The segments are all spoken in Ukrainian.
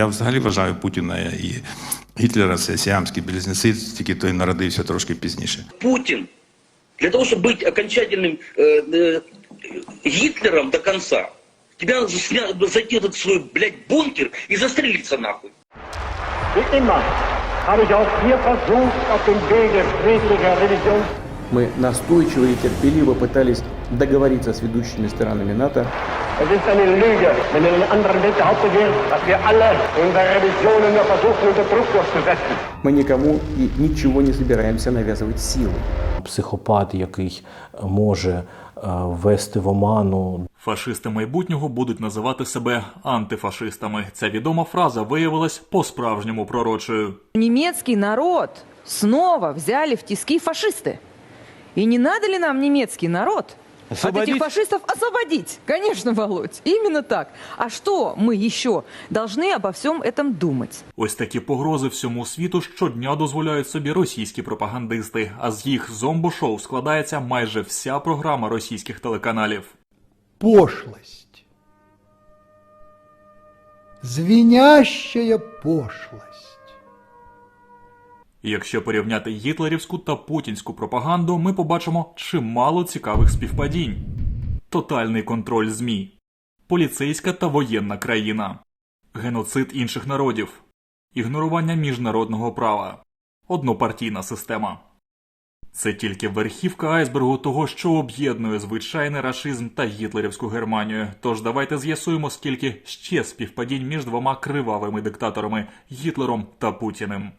Я взагалі вважаю Путіна і Гітлера це сіамські близнеці, тільки той народився трошки пізніше. Путин, для того, чтобы быть окончательным э, э, Гитлером до конца, тебе надо засня- зайти в этот свой, блядь, бункер и застрелиться нахуй. Wie immer habe ich auch hier versucht, auf dem Wege friedlicher Revision Мы настойчиво и терпеливо пытались договориться с ведущими сторонами НАТО. Es ist eine Lüge, wenn in den anderen Welt behauptet wird, dass wir alle unsere Revisionen nur versuchen, unter Druck durchzusetzen. Мы никому и ничего не собираемся навязывать силой. психопат, який може е, ввести в оману Фашисти майбутнього будуть називати себе антифашистами. Ця відома фраза виявилась по-справжньому пророчою. Немецкий народ снова взяли в тиски фашисты. И не надо ли нам немецкий народ от этих фашистов освободить? Конечно, Володь, именно так. А что мы еще должны обо всем этом думать? Ось такі погрози всьому світу щодня дозволяють собі російські пропагандисти. А з їх зомбошоу складається майже вся програма російських телеканалів. пошлость. Звенящая пошлость. Якщо порівняти гітлерівську та путінську пропаганду, ми побачимо чимало цікавих співпадінь: тотальний контроль ЗМІ, поліцейська та воєнна країна, геноцид інших народів, ігнорування міжнародного права, однопартійна система. Це тільки верхівка айсбергу того, що об'єднує звичайний рашизм та гітлерівську Германію. Тож давайте з'ясуємо, скільки ще співпадінь між двома кривавими диктаторами Гітлером та Путіним.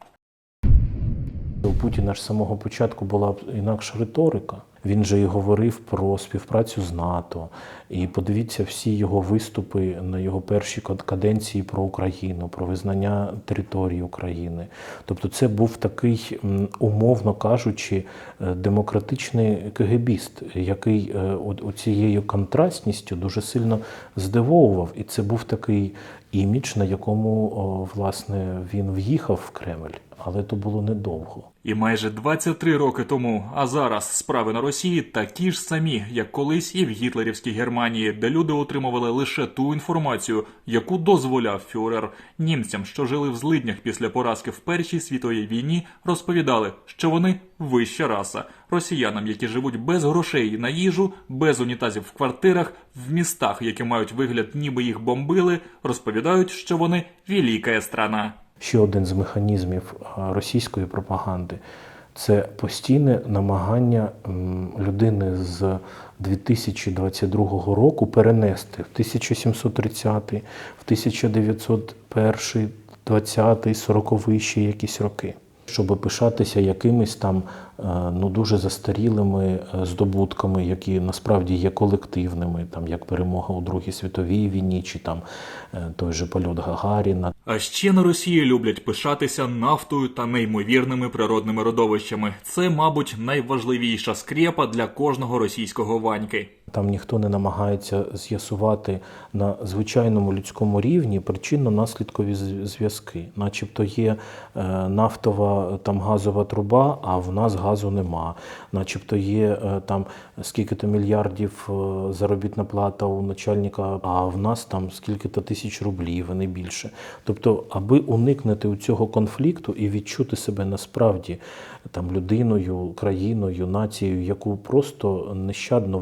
У Путіна ж самого початку була інакша риторика. Він же і говорив про співпрацю з НАТО. І подивіться всі його виступи на його першій кад- каденції про Україну, про визнання території України. Тобто, це був такий, умовно кажучи, е, демократичний КГБіст, який е, оцією контрастністю дуже сильно здивовував. І це був такий імідж, на якому власне він в'їхав в Кремль, але то було недовго. І майже 23 роки тому, а зараз справи на Росії такі ж самі, як колись і в гітлерівській Германії, де люди отримували лише ту інформацію, яку дозволяв фюрер. Німцям, що жили в злиднях після поразки в Першій світовій війні, розповідали, що вони вища раса. Росіянам, які живуть без грошей на їжу, без унітазів в квартирах, в містах, які мають вигляд, ніби їх бомбили, розповідають, що вони велика страна. Ще один з механізмів російської пропаганди це постійне намагання людини з 2022 року перенести в 1730, в 1901, 20, 40 ще якісь роки. Щоб пишатися якимись там е, ну дуже застарілими е, здобутками, які насправді є колективними, там як перемога у Другій світовій війні, чи там е, той же польот Гагаріна, А ще на Росії люблять пишатися нафтою та неймовірними природними родовищами. Це, мабуть, найважливіша скрепа для кожного російського ваньки. Там ніхто не намагається з'ясувати на звичайному людському рівні причинно-наслідкові зв'язки. Начебто є е, нафтова там газова труба, а в нас газу нема. Начебто є е, там скільки-то мільярдів е, заробітна плата у начальника, а в нас там скільки-то тисяч рублів, а не більше. Тобто, аби уникнути у цього конфлікту і відчути себе насправді там людиною, країною, нацією, яку просто нещадно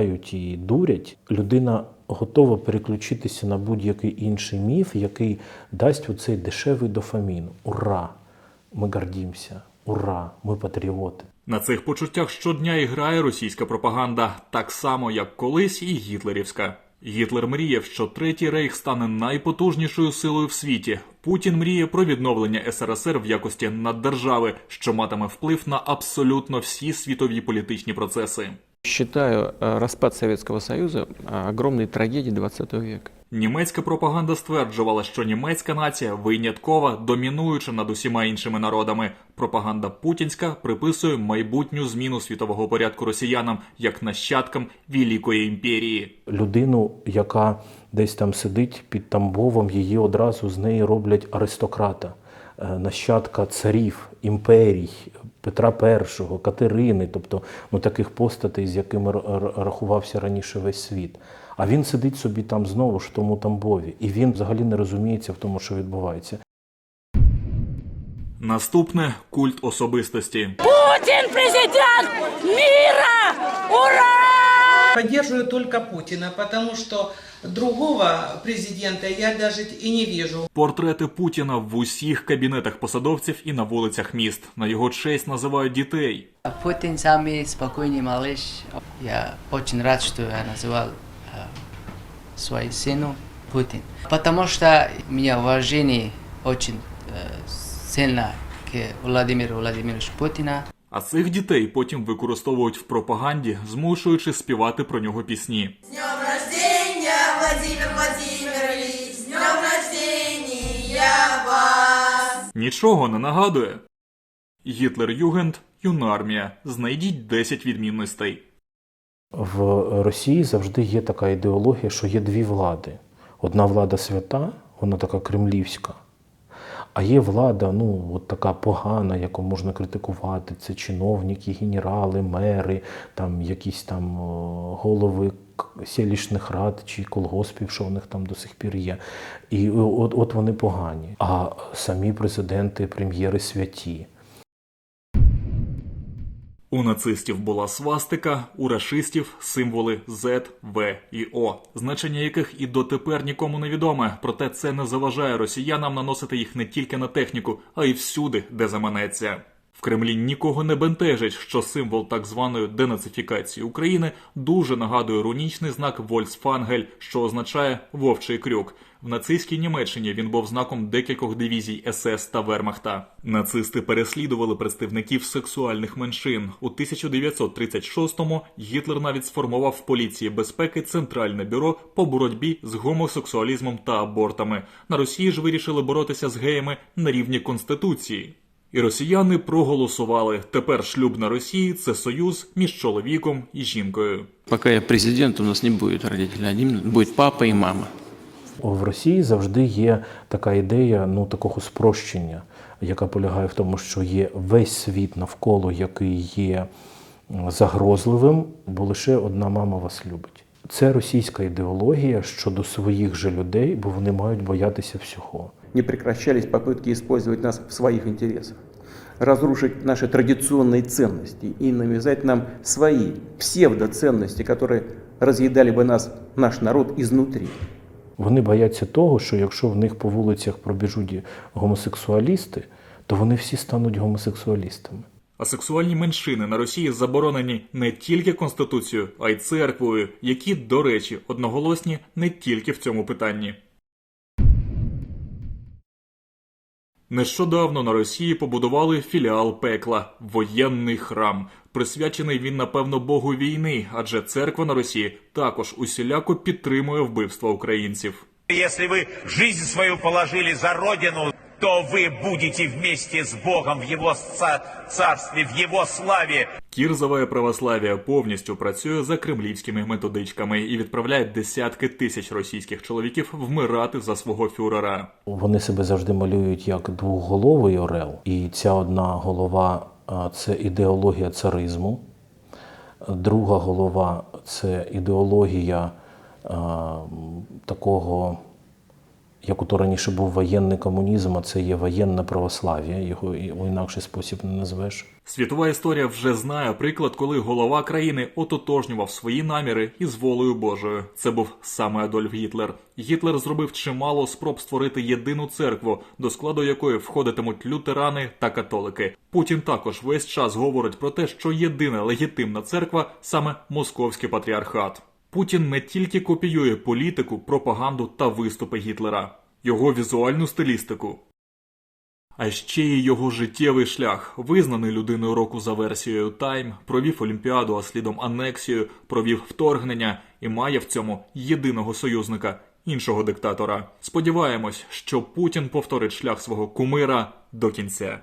використають і дурять, людина готова переключитися на будь-який інший міф, який дасть оцей дешевий дофамін. Ура! Ми гордімося! Ура! Ми патріоти! На цих почуттях щодня і грає російська пропаганда, так само як колись і гітлерівська. Гітлер мріяв, що третій рейх стане найпотужнішою силою в світі. Путін мріє про відновлення СРСР в якості наддержави, що матиме вплив на абсолютно всі світові політичні процеси. Считаю э, распад Советского Союза э, огромной трагедией 20 века. Німецька пропаганда стверджувала, що німецька нація виняткова, домінуюча над усіма іншими народами. Пропаганда путінська приписує майбутню зміну світового порядку росіянам як нащадкам Великої імперії. людину, яка десь там сидить під Тамбовом, її одразу з неї роблять аристократа, е, нащадка царів, імперій, Петра І, Катерини, тобто ну, таких постатей, з якими рахувався раніше весь світ. А він сидить собі там знову ж в тому Тамбові, і він взагалі не розуміється в тому, що відбувається. Наступне культ особистості. Путин президент мира! Ура! Поддерживаю только Путина, потому что другого президента я даже и не вижу. Портрети Путіна в усіх кабінетах посадовців і на вулицях міст. На його честь називають дітей. Путин самый спокойный малыш. Я очень рад, что я называл э, свой сыну Путин. Потому что у меня уважение очень э, сильно к Владимиру Владимировичу Путина. А цих дітей потім використовують в пропаганді, змушуючи співати про нього пісні. Нічого не нагадує. Гітлер Югенд юнармія. Знайдіть 10 відмінностей. В Росії завжди є така ідеологія, що є дві влади. Одна влада свята, вона така кремлівська. А є влада, ну, от така погана, яку можна критикувати. Це чиновники, генерали, мери, там якісь там голови селищних рад чи колгоспів, що у них там до сих пір є. І от, от вони погані. А самі президенти, прем'єри святі. У нацистів була свастика, у рашистів символи Z, V і O, значення яких і дотепер нікому не відоме. Проте це не заважає росіянам наносити їх не тільки на техніку, а й всюди, де заманеться. В Кремлі нікого не бентежить, що символ так званої денацифікації України дуже нагадує рунічний знак Вольсфангель, що означає вовчий крюк. В нацистській Німеччині він був знаком декількох дивізій СС та Вермахта. Нацисти переслідували представників сексуальних меншин. У 1936-му Гітлер навіть сформував в поліції безпеки Центральне бюро по боротьбі з гомосексуалізмом та абортами. На Росії ж вирішили боротися з геями на рівні конституції. І росіяни проголосували. Тепер шлюб на Росії це союз між чоловіком і жінкою. Пока я президент, у нас не будет родителей. Один будет папа и мама. В Росії завжди є така ідея ну, такого спрощення, яка полягає в тому, що є весь світ навколо, який є загрозливим, бо лише одна мама вас любить. Це російська ідеологія щодо своїх же людей, бо вони мають боятися всього Не прекращались попытки использовать нас в своих интересах, разрушить наши традиционные ценности и навязать нам свои псевдоценности, которые разъедали бы нас, наш народ, изнутри. Вони бояться того, що якщо в них по вулицях пробіжуть гомосексуалісти, то вони всі стануть гомосексуалістами. А сексуальні меншини на Росії заборонені не тільки конституцією, а й церквою, які, до речі, одноголосні не тільки в цьому питанні. Нещодавно на Росії побудували філіал пекла воєнний храм. Присвячений він, напевно, Богу війни, адже церква на Росії також усіляко підтримує вбивство українців. Якщо ви жизнь свою положили за Родину, то вы будете вместе с Богом в Его ца- царстве, в Его славе. Кірзове православ'я повністю працює за кремлівськими методичками і відправляє десятки тисяч російських чоловіків вмирати за свого фюрера. Вони себе завжди малюють як двохголовий орел, і ця одна голова це ідеологія царизму, друга голова це ідеологія а, такого, як ото раніше був воєнний комунізм, а це є воєнне православ'я, його і- у інакший спосіб не назвеш. Світова історія вже знає приклад, коли голова країни ототожнював свої наміри із волею Божою. Це був саме Адольф Гітлер. Гітлер зробив чимало спроб створити єдину церкву, до складу якої входитимуть лютерани та католики. Путін також весь час говорить про те, що єдина легітимна церква саме московський патріархат. Путін не тільки копіює політику, пропаганду та виступи Гітлера, його візуальну стилістику. А ще й його життєвий шлях, визнаний людиною року за версією Time, провів Олімпіаду, а слідом анексію, провів вторгнення і має в цьому єдиного союзника, іншого диктатора. Сподіваємось, що Путін повторить шлях свого кумира до кінця.